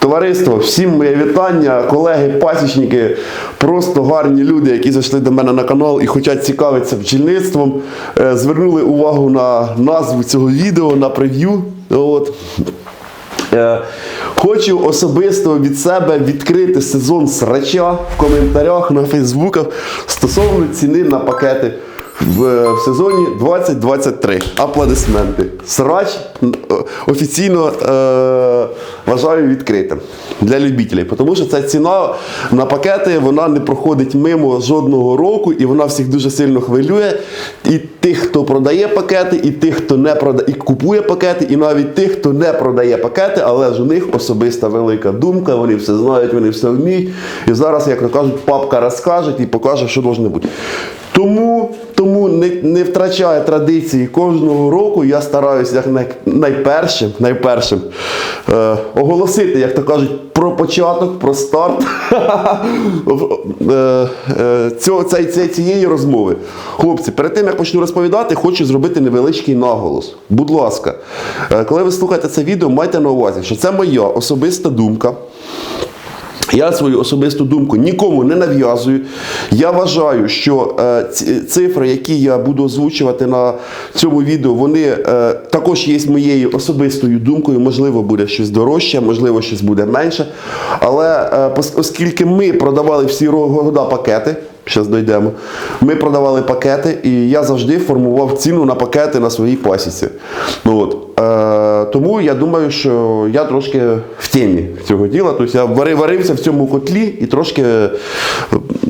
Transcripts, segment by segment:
Товариство, всім моє вітання, колеги, пасічники, просто гарні люди, які зайшли до мене на канал і хочуть цікавитися бджільництвом. Е, Звернули увагу на назву цього відео, на прев'ю. От. Е, Хочу особисто від себе відкрити сезон срача в коментарях на Фейсбуках стосовно ціни на пакети в, в сезоні 2023. Аплодисменти. Срач е, офіційно е, вважаю відкритим для любителів, тому що ця ціна на пакети вона не проходить мимо жодного року і вона всіх дуже сильно хвилює. І тих, хто продає пакети, і тих, хто не продає, і купує пакети, і навіть тих, хто не продає пакети, але ж у них особиста велика думка, вони все знають, вони все вміють. І зараз, як то кажуть, папка розкаже і покаже, що должно бути. Тому, тому не, не втрачає традиції кожного року. Я стараюся як най, найпершим, найпершим е, оголосити, як то кажуть, про початок, про старт е, е, цієї розмови. Хлопці, перед тим як почну розповідати, хочу зробити невеличкий наголос. Будь ласка, е, коли ви слухаєте це відео, майте на увазі, що це моя особиста думка. Я свою особисту думку нікому не нав'язую. Я вважаю, що е, цифри, які я буду озвучувати на цьому відео, вони е, також є моєю особистою думкою. Можливо, буде щось дорожче, можливо, щось буде менше. Але е, оскільки ми продавали всі ро- года пакети, зараз дійдемо, ми продавали пакети, і я завжди формував ціну на пакети на своїй пасіці. Ну, от. Е, тому я думаю, що я трошки в темі цього діла. Тобто я вари- варився в цьому котлі і трошки е,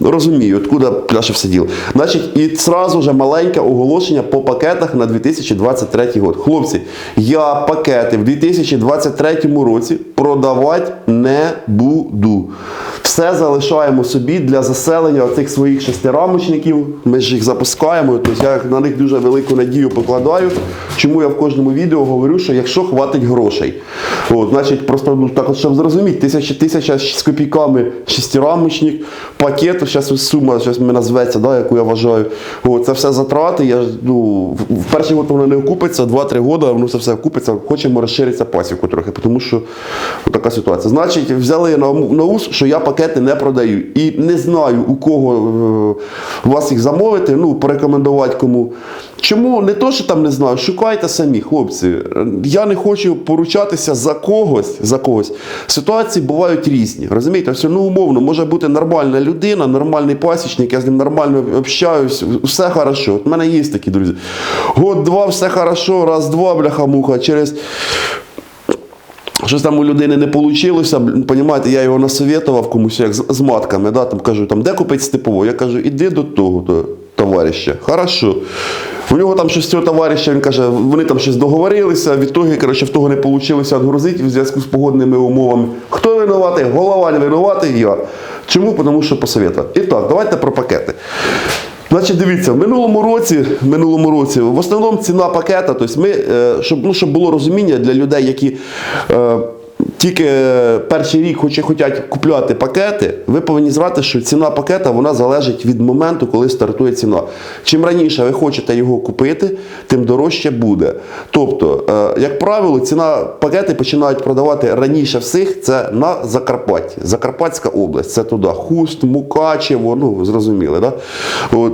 розумію, откуда пляше все діло. Значить, і зразу же маленьке оголошення по пакетах на 2023 год. Хлопці, я пакети в 2023 році продавати не буду. Все залишаємо собі для заселення цих своїх шестирамочників. Ми ж їх запускаємо. Тобто я на них дуже велику надію покладаю. Чому я в кожному відео говорю, що якщо хватить грошей, от, значить, просто ну, так, от, щоб зрозуміти, тисяча, тисяча з копійками шестирамочник, пакет, зараз сума ми назветься, да, яку я вважаю. От, це все затрати. Я, ну, в- перший год воно не окупиться, 2-3 роки воно це все окупиться. Хочемо розширитися пасіку трохи, тому що така ситуація. Значить, взяли на, на ус, що я пакети не продаю. І не знаю, у кого е, вас їх замовити, ну, порекомендувати кому. Чому? Не то, що там не знаю, шукайте самі, хлопці. Я не хочу поручатися за когось. За когось. Ситуації бувають різні. Розумієте, все ну умовно, може бути нормальна людина, нормальний пасічник, я з ним нормально общаюсь, все хорошо. От в мене є такі друзі. Год-два, все хорошо, раз-два, бляха-муха, через. Щось там у людини не вийшло, понімаєте, я його насоветував комусь як з, з матками, да, там кажу, там, де купити степово? Я кажу, іди до того до товариша. Хорошо. У нього там щось цього товариша, він каже, вони там щось договорилися, в ітогі, коротше, в того не вийшло відгрузити в зв'язку з погодними умовами. Хто винуватий? Голова не винуватий, я. Чому? Тому що посоветував. І так, давайте про пакети. Значить, дивіться, в минулому році, в минулому році, в основному ціна пакета, тобто ми, е, щоб, ну, щоб було розуміння для людей, які е, тільки перший рік хоче, хочуть купляти пакети, ви повинні знати, що ціна пакета вона залежить від моменту, коли стартує ціна. Чим раніше ви хочете його купити, тим дорожче буде. Тобто, е, як правило, ціна пакети починають продавати раніше всіх, це на Закарпатті. Закарпатська область, це туди Хуст, Мукачево, ну зрозуміли, да? От.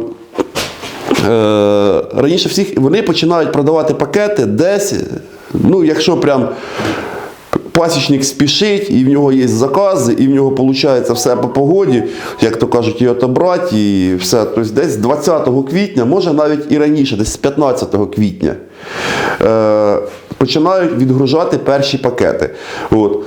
Е, раніше всіх вони починають продавати пакети десь, ну, якщо прям пасічник спішить, і в нього є закази, і в нього виходить все по погоді, як то кажуть, і отобрати, і все. Тобто десь 20 квітня, може навіть і раніше, десь з 15 квітня, е, починають відгружати перші пакети. От.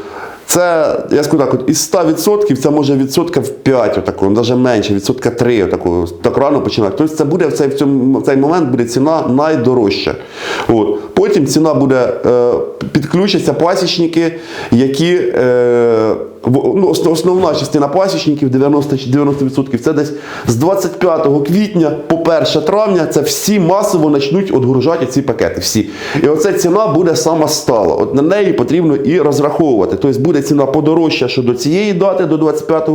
Це, я скажу так, от, із 100% це може відсотка в 5, отако, навіть менше, відсотка 3, отако, так рано починати. Тобто це буде в цей, в цьому, в цей момент буде ціна найдорожча. От. Потім ціна буде, е, підключаться пасічники, які, е, ну, основна частина пасічників, 90, чи 90% це десь з 25 квітня по 1 травня, це всі масово почнуть відгружати ці пакети. Всі. І оця ціна буде сама стала. От на неї потрібно і розраховувати. Тобто буде ціна подорожча щодо цієї дати до 25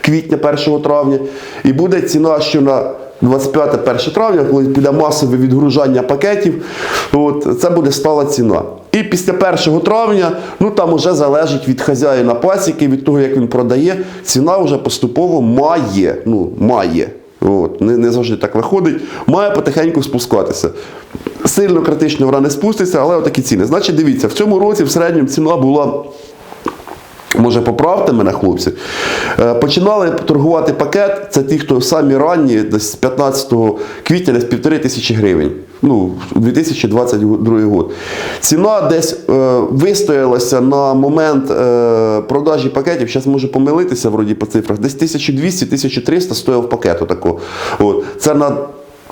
квітня, 1 травня, і буде ціна, що на 25-1 травня, коли піде масове відгружання пакетів, от, це буде стала ціна. І після 1 травня, ну там вже залежить від хазяїна пасіки, від того, як він продає, ціна вже поступово має, ну, має. От, не, не завжди так виходить, має потихеньку спускатися. Сильно критично вона не спуститься, але отакі ціни. Значить, дивіться, в цьому році в середньому ціна була Може, поправте мене, хлопці. Е, Починали торгувати пакет. Це ті, хто самі ранні, десь з 15 квітня, десь півтори тисячі гривень. Ну, 2022 год. Ціна десь е, вистоялася на момент е, продажі пакетів. Зараз можу помилитися вроді по цифрах. Десь 1200-1300 стояв пакет. Отако. От. Це на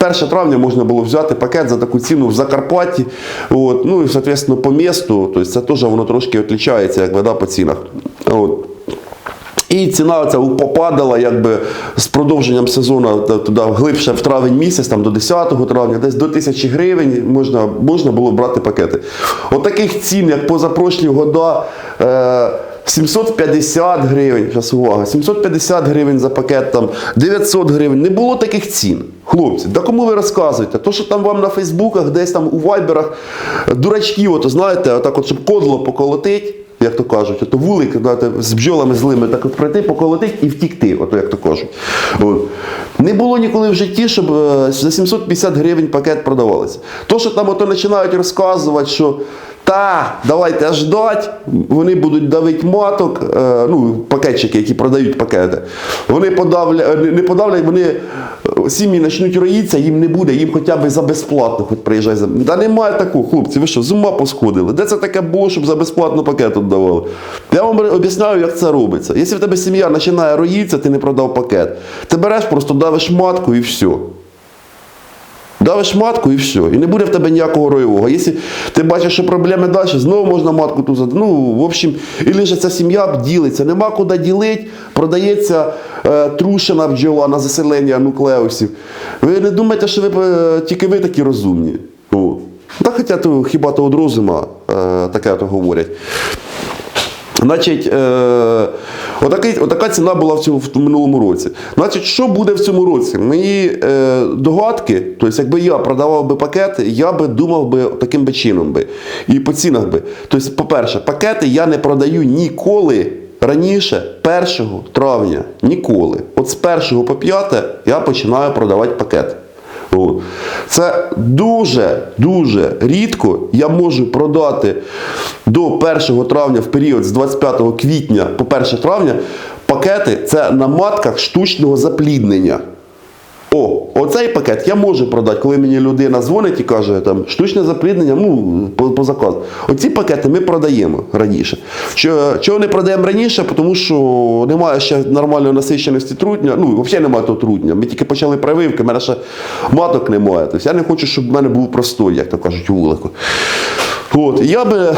1 травня можна було взяти пакет за таку ціну в Закарпатті. От, ну і, соответственно, по місту, тобто це теж воно трошки відрізняється, як вода по цінах. От. І ціна ця попадала якби з продовженням сезону туди глибше в травень місяць, там до 10 травня, десь до 1000 гривень можна, можна було брати пакети. От таких цін, як позапрошлі года, е, 750 гривень, зараз увага, 750 гривень за пакет, там 900 гривень. Не було таких цін. Хлопці, да кому ви розказуєте? То, що там вам на Фейсбуках, десь там у вайберах дурачки, от, знаєте, отак от, щоб кодло поколотить, як то кажуть, то вулик з бджолами злими, так от прийти, поколотить і втікти, от як то кажуть. От. Не було ніколи в житті, щоб е, за 750 гривень пакет продавалося. То, що там ото починають розказувати, що та, давайте ждать, вони будуть давити маток, е, ну, пакетчики, які продають пакети. Вони подавля, не подавлять, вони сім'ї почнуть роїтися, їм не буде, їм хоча б за безплатно хоч приїжджай. за- Та немає такого, хлопці, ви що, з ума посходили? Де це таке було, щоб за безплатно пакет віддавали? Я вам об'ясняю, як це робиться. Якщо в тебе сім'я починає роїтися, ти не продав пакет. Ти береш, просто давиш матку і все. Давиш матку і все. І не буде в тебе ніякого роєвого. Якщо ти бачиш, що проблеми далі, знову можна матку ту зад- Ну, в общем, і ж ця сім'я ділиться. Нема куди ділити, продається е, трушена бджола на заселення нуклеусів. Ви не думаєте, що ви е, тільки ви такі розумні. О. Та хоча то хіба то од розума е, таке то говорять. Значить, е, отакий, отака ціна була в цьому в минулому році. Значить, що буде в цьому році? Мої е, догадки, тобто, якби я продавав би пакети, я би думав би таким би чином би. І по цінах би. Тобто, по-перше, пакети я не продаю ніколи раніше 1 травня. Ніколи. От з 1 по 5 я починаю продавати пакети. Це дуже дуже рідко я можу продати до 1 травня в період з 25 квітня по 1 травня пакети це на матках штучного запліднення. О, оцей пакет я можу продати, коли мені людина дзвонить і каже, там штучне запліднення, ну, по, по заказу. Оці пакети ми продаємо раніше. Чого не продаємо раніше? Тому що немає ще нормальної насиченості трутня. Ну, взагалі немає того трутня. Ми тільки почали прививки, в мене ще маток немає. Тобто я не хочу, щоб в мене був простой, як то кажуть, вулику. От, я би е,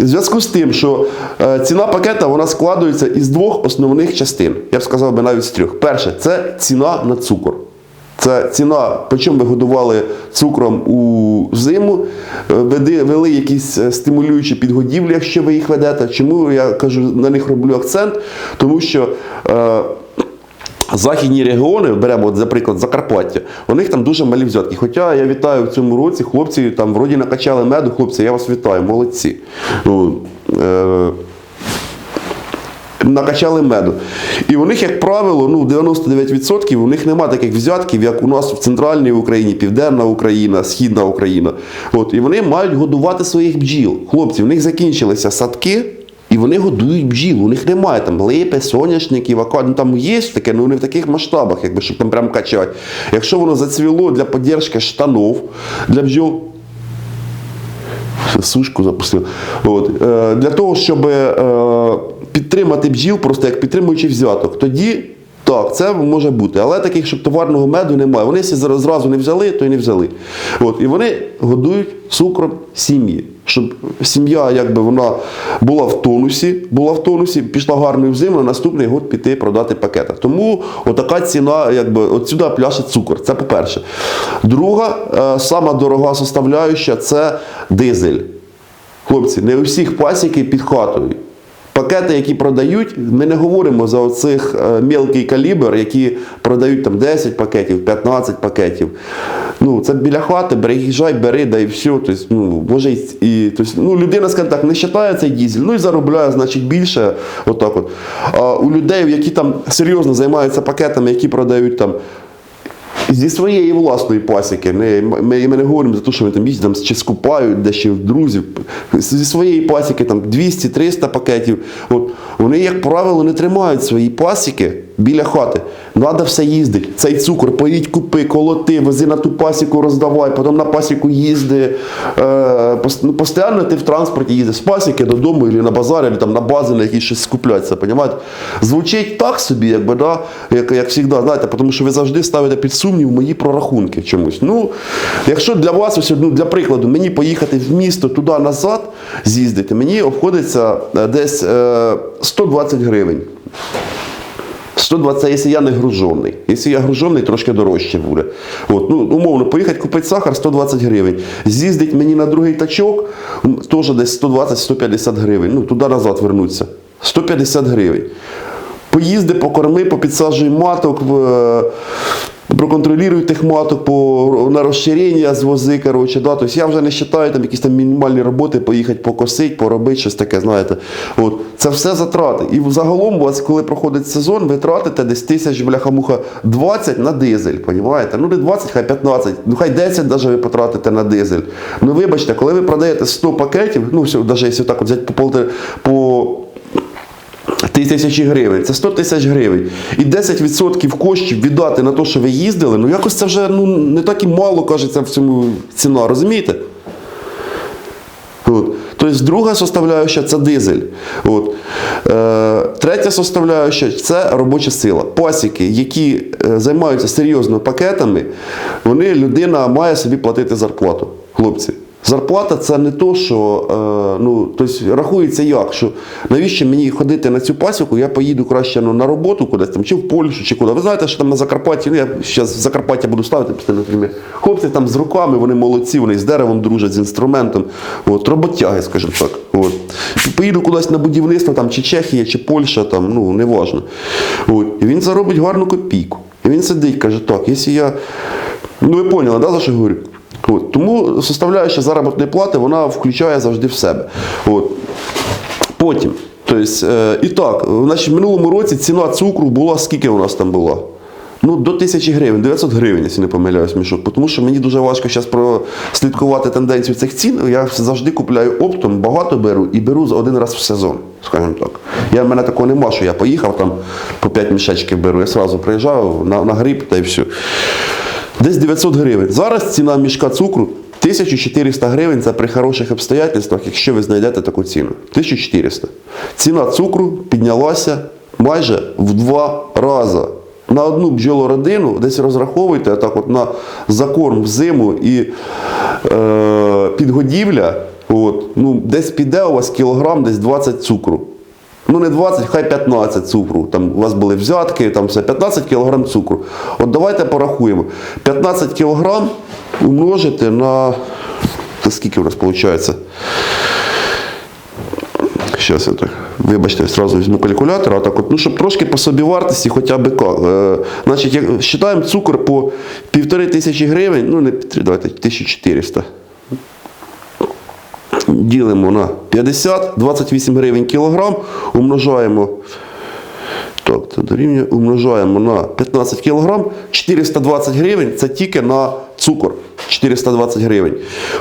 в зв'язку з тим, що е, ціна пакета вона складається із двох основних частин. Я б сказав би навіть з трьох. Перше, це ціна на цукор. Це ціна, по чому ви годували цукром у зиму, е, вели якісь е, стимулюючі підгодівлі, якщо ви їх ведете. Чому я кажу, на них роблю акцент? Тому що. Е, Західні регіони, беремо, от, за приклад, Закарпаття, у них там дуже малі взятки. Хоча я вітаю в цьому році, хлопці там вроді накачали меду, хлопці, я вас вітаю, молодці. Ну, е, накачали меду. І у них, як правило, ну, 99% у них немає таких взятків, як у нас в центральній Україні, Південна Україна, Східна Україна. От, і вони мають годувати своїх бджіл. Хлопці, в них закінчилися садки. І вони годують бджіл, у них немає там липи, соняшників, ака- ну там є таке, але не в таких масштабах, якби щоб там прям качати. Якщо воно зацвіло для підтримки штанов для бджіл, сушку запустив. От. Е, для того, щоб е, підтримати бджіл, просто як підтримуючий взяток, тоді так, це може бути. Але таких, щоб товарного меду немає. Вони зра- зразу не взяли, то й не взяли. От. І вони годують цукром сім'ї. Щоб сім'я якби вона була в тонусі, була в тонусі, пішла гарною в зиму, на наступний год піти продати пакети. Тому отака ціна, якби отсюди пляше цукор. Це по-перше. Друга, е, сама дорога составляюча це дизель. Хлопці, не у всіх пасіки під хатою. Пакети, які продають, ми не говоримо за оцих е, мелкий калібр, які продають там 10 пакетів, 15 пакетів. Ну, це біля хати, приїжджай, бери, да і все. Тобто, ну, може, і тобто, ну, людина, скажімо так, не вважає цей дізель, ну і заробляє, значить, більше. Отак от. А у людей, які там серйозно займаються пакетами, які продають там Зі своєї власної пасіки. Ми, ми не говоримо за те, що вони там їздять чи скупають де ще в друзів. Зі своєї пасіки там 200-300 пакетів. От, вони, як правило, не тримають свої пасіки біля хати. Треба все їздити. Цей цукор поїдь, купи, колоти, вези на ту пасіку, роздавай, потім на пасіку їзди. Е, ну, постійно ти в транспорті їздиш з пасіки додому, або на базар, або на бази, на які щось скупляться. Понімаєте? Звучить так собі, якби, да, як, як завжди, знаєте, тому що ви завжди ставите під сумнів мої прорахунки чомусь. Ну, якщо для вас, ось, ну, для прикладу, мені поїхати в місто туди-назад з'їздити, мені обходиться е, десь е, 120 гривень. 120, якщо я не гружений. Якщо я гружений, трошки дорожче буде. От, ну, умовно, поїхати купити сахар 120 гривень. З'їздить мені на другий тачок, теж десь 120-150 гривень. Ну, туди-назад вернуться. 150 гривень. Поїзди, покорми, попідсаджуй маток, проконтролюй тих по, на розширення звози. Коротше, да. Тобто я вже не вважаю там якісь там мінімальні роботи, поїхати покосити, поробити щось таке, знаєте. От. Це все затрати. І загалом у вас, коли проходить сезон, ви тратите десь тисяч, бляха-муха, 20 на дизель, понімаєте? Ну не 20, хай 15, ну хай 10 навіть ви потратите на дизель. Ну вибачте, коли ви продаєте 100 пакетів, ну все, навіть якщо так от взяти по, полтора- по тисячі гривень, це 100 тисяч гривень. І 10% коштів віддати на те, що ви їздили, ну якось це вже ну, не так і мало кажеться в цьому ціна, розумієте? От. Тобто друга составляюча це дизель. От. Е, третя составляюча це робоча сила. Пасіки, які е, займаються серйозно пакетами, вони людина має собі платити зарплату. Хлопці. Зарплата це не то, що е, ну, тобто, рахується як, що навіщо мені ходити на цю пасіку, я поїду краще ну, на роботу кудись там, чи в Польщу, чи куди. Ви знаєте, що там на Закарпатті, ну я зараз в Закарпаття буду ставити, наприклад, хлопці там з руками, вони молодці, вони з деревом дружать, з інструментом, от, роботяги, скажімо так. От. Поїду кудись на будівництво, там, чи Чехія, чи Польща, там, ну, неважно. От. І він заробить гарну копійку. І він сидить, каже, так, якщо я. Ну ви поняли, да, за що говорю? От. Тому составляюча заробітної плати вона включає завжди в себе. От. Потім, тобто, е, і так, в минулому році ціна цукру була, скільки у нас там була? Ну, до 1000 гривень, 900 гривень, якщо не помиляюсь, мішок. Тому що мені дуже важко зараз прослідкувати тенденцію цих цін. Я завжди купляю оптом, багато беру і беру за один раз в сезон, скажімо так. Я, в мене такого нема, що я поїхав там по 5 мішечків беру. Я одразу приїжджаю на, на гриб та й все. Десь 900 гривень. Зараз ціна мішка цукру 1400 гривень це при хороших обстоятельствах, якщо ви знайдете таку ціну. 1400. Ціна цукру піднялася майже в два рази. На одну бджолородину десь розраховуйте так от на закорм в зиму і е, підгодівля, от, ну, десь піде у вас кілограм, десь 20 цукру. Ну, не 20, хай 15 цукру. Там у вас були взятки, там все 15 кг цукру. От давайте порахуємо. 15 кг умножити на. Та скільки у нас виходить? Зараз я так. Вибачте, я одразу візьму калькулятор, а так от, ну, щоб трошки по собі вартості хоча б. Е, значить, як вважаємо цукор по півтори тисячі гривень, ну не давайте 1400 ділимо на 50, 28 гривень кілограм, умножаємо. Так, дорівнює, умножаємо на 15 кілограм, 420 гривень це тільки на цукор. 420 гривень.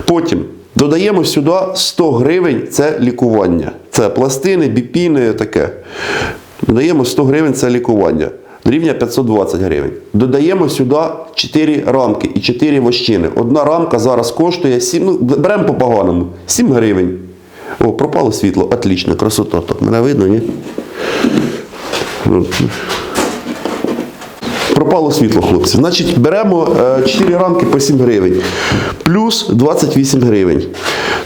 Потім додаємо сюди 100 гривень це лікування. Це пластини, біпіни, таке. Додаємо 100 гривень це лікування. Дорівнює 520 гривень. Додаємо сюди 4 рамки і 4 вощини. Одна рамка зараз коштує 7, ну, беремо по поганому, 7 гривень. О, пропало світло, отлично, красота. Так, мене видно, ні? Пропало світло, хлопці. Значить, беремо 4 рамки по 7 гривень. Плюс 28 гривень.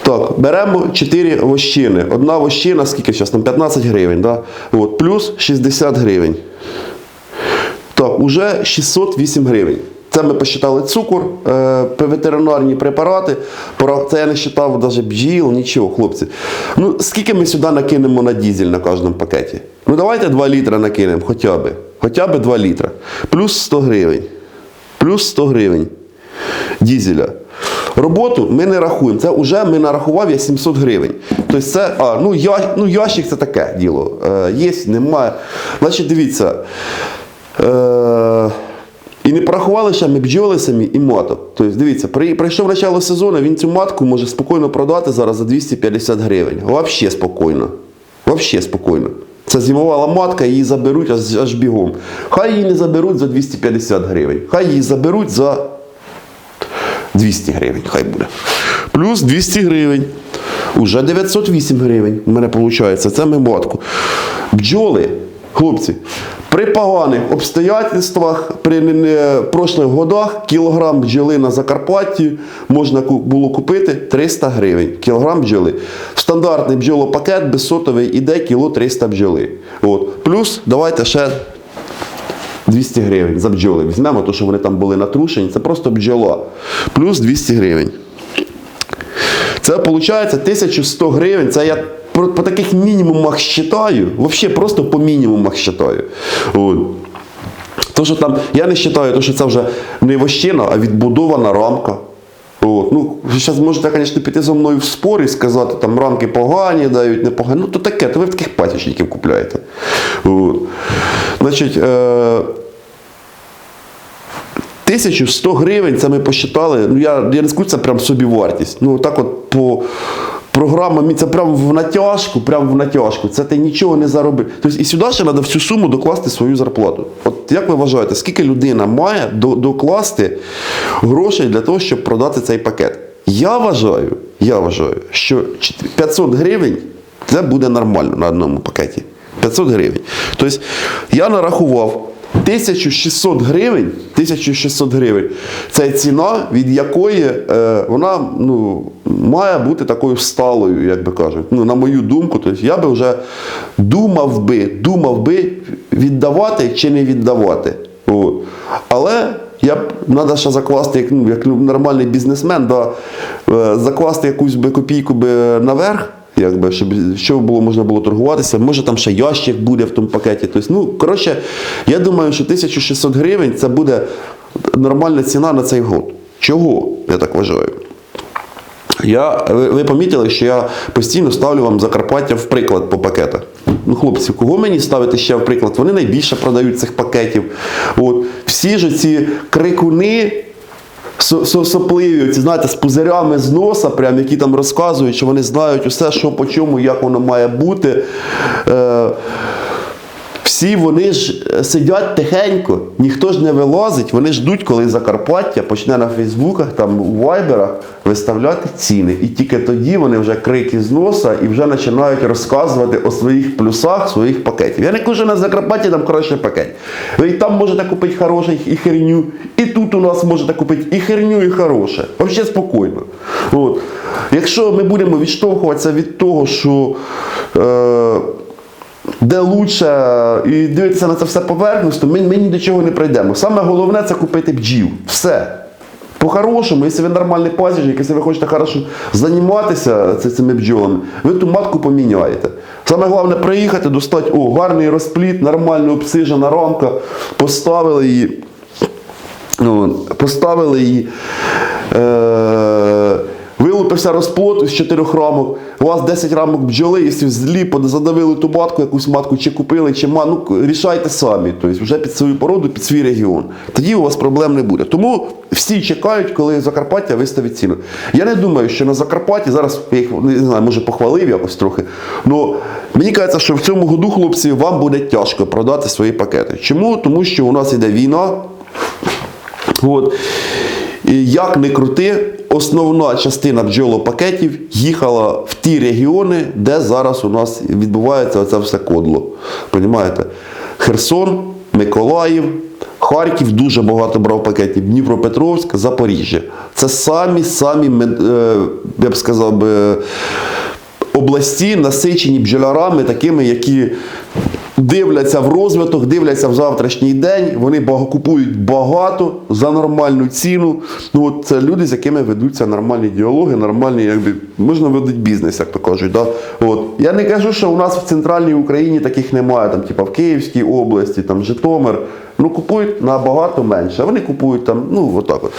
Так, беремо 4 вощини. Одна вощина, скільки зараз? Там 15 гривень. Да? От, плюс 60 гривень. Уже 608 гривень. Це ми посчитали цукор, е, ветеринарні препарати. Це я не вважав навіть бджіл, нічого, хлопці. Ну, скільки ми сюди накинемо на дізель на кожному пакеті? Ну давайте 2 літра накинемо, хоча б. Хоча б 2 літра. Плюс 100 гривень. Плюс 100 гривень дізеля. Роботу ми не рахуємо. Це вже ми нарахував я 700 гривень. Тобто це, а, ну, я, ну ящик це таке діло. Е, є, немає. Значить, дивіться. Е, і не порахували ще ми бджоли самі і маток. Тобто, дивіться, при, прийшов начало сезону, він цю матку може спокійно продати зараз за 250 гривень. Взагалі спокійно. Взагалі спокійно. Це зимувала матка, її заберуть аж, аж бігом. Хай її не заберуть за 250 гривень. Хай її заберуть за 200 гривень, хай буде. Плюс 200 гривень. Уже 908 гривень у мене виходить. Це ми матку. Бджоли, хлопці, при поганих обстоятельствах, при прошлих годах кілограм бджоли на Закарпатті можна було купити 300 гривень. Кілограм бджоли. В стандартний бджолопакет безсотовий іде кіло 300 бджоли. От. Плюс давайте ще 200 гривень за бджоли. Візьмемо, то, що вони там були натрушені, це просто бджола. Плюс 200 гривень. Це виходить 1100 гривень. Це я по, по таких мінімумах считаю. Взагалі просто по мінімумах считаю. От. То, що там, я не вважаю, то, що це вже не вощина, а відбудована рамка. От. Ну, зараз можете, звісно, піти зі мною в спор і сказати, там рамки погані, дають непогані. Ну, то таке, то ви в таких пасічників купляєте. От. Значить, е- 1100 гривень, це ми посчитали. Ну, я, я не скажу, це прям собі вартість. Ну, так от по програмам, це прям в натяжку, прям в натяжку. Це ти нічого не заробив. Тобто і сюди ще треба в цю суму докласти свою зарплату. От як ви вважаєте, скільки людина має до- докласти грошей для того, щоб продати цей пакет? Я вважаю, я вважаю, що 500 гривень це буде нормально на одному пакеті. 500 гривень. Тобто я нарахував 1600 гривень, 1600 гривень це ціна, від якої е, вона ну, має бути такою сталою, як би кажуть. Ну, на мою думку, тобто я би вже думав би, думав би віддавати чи не віддавати. От. Але я б треба ще закласти, як, ну, як нормальний бізнесмен, да, е, закласти якусь би копійку би наверх. Якби, щоб, щоб було, можна було торгуватися, може там ще ящик буде в тому пакеті. Тобто, ну, коротше, я думаю, що 1600 гривень це буде нормальна ціна на цей год. Чого, я так вважаю? Я, ви, ви помітили, що я постійно ставлю вам Закарпаття в приклад по пакетах. Ну, хлопці, кого мені ставити ще в приклад? Вони найбільше продають цих пакетів. От, всі ж ці крикуни. Со- со- Сопливі, ці, знаєте, з пузирями з носа, прям, які там розказують, що вони знають усе, що по чому, як воно має бути. Е, всі вони ж е, сидять тихенько, ніхто ж не вилазить, вони ждуть, коли Закарпаття почне на Фейсбуках, там у Вайберах виставляти ціни. І тільки тоді вони вже крики з носа і вже починають розказувати о своїх плюсах своїх пакетів. Я не кажу, на Закарпатті там хороший пакет. Ви і там можете купити хороший і херню, і тут у нас можете купити і херню, і хороше. Взагалі спокійно. От. Якщо ми будемо відштовхуватися від того, що. Е, де лучше і дивитися на це все поверхностно, ми, ми ні до чого не прийдемо. Саме головне це купити бджіл. Все. По-хорошому, якщо ви нормальний пасічник, якщо ви хочете хорошо займатися цими бджолами, ви ту матку поміняєте. Саме головне приїхати, достати о, гарний розпліт, нормально обсижена рамка, поставили її. Ну, поставили її. Е- Вилупився розплод із чотирьох рамок. У вас 10 рамок бджоли, якщо злі задавили ту матку, якусь матку чи купили, чи ма, ну рішайте самі. Тобто вже під свою породу, під свій регіон. Тоді у вас проблем не буде. Тому всі чекають, коли Закарпаття виставить ціну. Я не думаю, що на Закарпатті зараз я їх не знаю, може похвалив якось трохи. Ну мені кажеться, що в цьому году, хлопці, вам буде тяжко продати свої пакети. Чому? Тому що у нас іде війна. От. Як не крути, основна частина бджолопакетів їхала в ті регіони, де зараз у нас відбувається оце все кодло. Понімаєте? Херсон, Миколаїв, Харків дуже багато брав пакетів, Дніпропетровськ, Запоріжжя. Це самі самі, е, я б сказав області насичені бджолярами, такими, які дивляться в розвиток, дивляться в завтрашній день. Вони купують багато за нормальну ціну. Ну, от це люди, з якими ведуться нормальні діалоги, нормальні, якби можна ведуть бізнес, як то кажуть. Да? От. Я не кажу, що у нас в центральній Україні таких немає, там, типа в Київській області, там Житомир. Ну, купують набагато менше. Вони купують там, ну, отак от.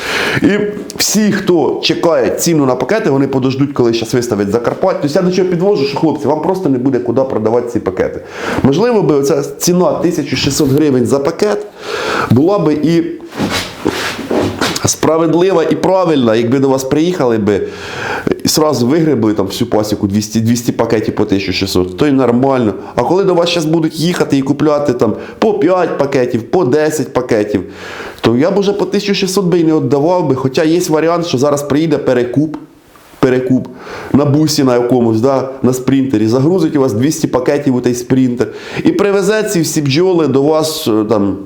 І всі, хто чекає ціну на пакети, вони подождуть, коли зараз виставить Закарпаття. Тобто я до чого підвожу, що хлопці, вам просто не буде куди продавати ці пакети. Можливо, би оця ціна 1600 гривень за пакет була би і справедлива і правильна, якби до вас приїхали би і сразу вигребли там всю пасіку 200, 200 пакетів по 1600, то й нормально. А коли до вас зараз будуть їхати і купляти там по 5 пакетів, по 10 пакетів, то я б уже по 1600 би і не віддавав би. Хоча є варіант, що зараз приїде перекуп. Перекуп на бусі на якомусь, да, на спринтері, загрузить у вас 200 пакетів у той спринтер і привезе ці всі бджоли до вас е, там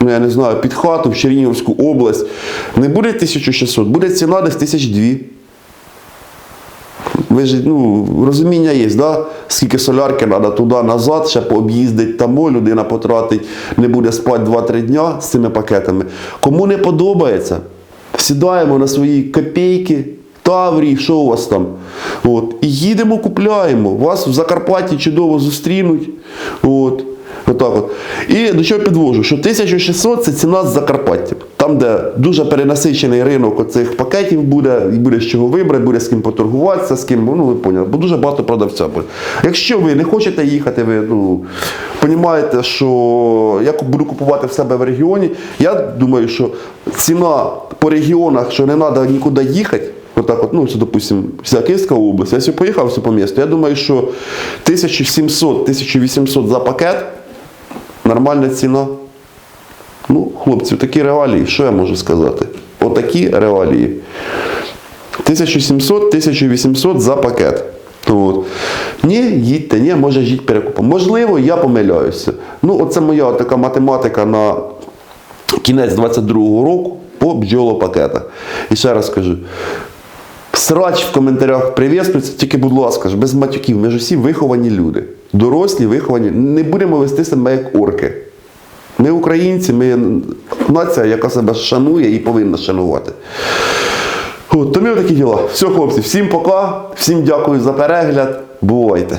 ну я не знаю, під хату в Чернігівську область, не буде 1600, буде ціна десь 1002. Ви ж, ну, розуміння є, да? скільки солярки треба туди-назад, ще пооб'їздить там, людина потратить, не буде спати 2-3 дня з цими пакетами. Кому не подобається, сідаємо на свої копійки, Таврії, що у вас там? От, і їдемо, купляємо. Вас в Закарпатті чудово зустрінуть. От. Отак от. І до чого підвожу, що 1600 це ціна з Закарпаття. Там, де дуже перенасичений ринок оцих пакетів буде, і буде з чого вибрати, буде з ким поторгуватися, з ким, ну ви поняли, бо дуже багато продавця буде. Якщо ви не хочете їхати, ви ну, розумієте, що я буду купувати в себе в регіоні, я думаю, що ціна по регіонах, що не треба нікуди їхати, Отак от, ну, це, допустим, вся Київська область. Я сьогодні поїхав все по місту. Я думаю, що 1700-1800 за пакет нормальна ціна. Ну, хлопці, такі реалії, що я можу сказати? Отакі реалії. 1700-1800 за пакет. От. Ні, їдьте, ні, може їдь перекупом. Можливо, я помиляюся. Ну, оце моя така математика на кінець 22-го року по бджолопакетах. І ще раз кажу. Срач в коментарях привіснується, тільки, будь ласка, без матюків. Ми ж усі виховані люди. Дорослі, виховані. Не будемо вести себе як орки. Ми українці, ми нація, яка себе шанує і повинна шанувати. От, тому такі діла. Все, хлопці, всім пока, всім дякую за перегляд. Бувайте.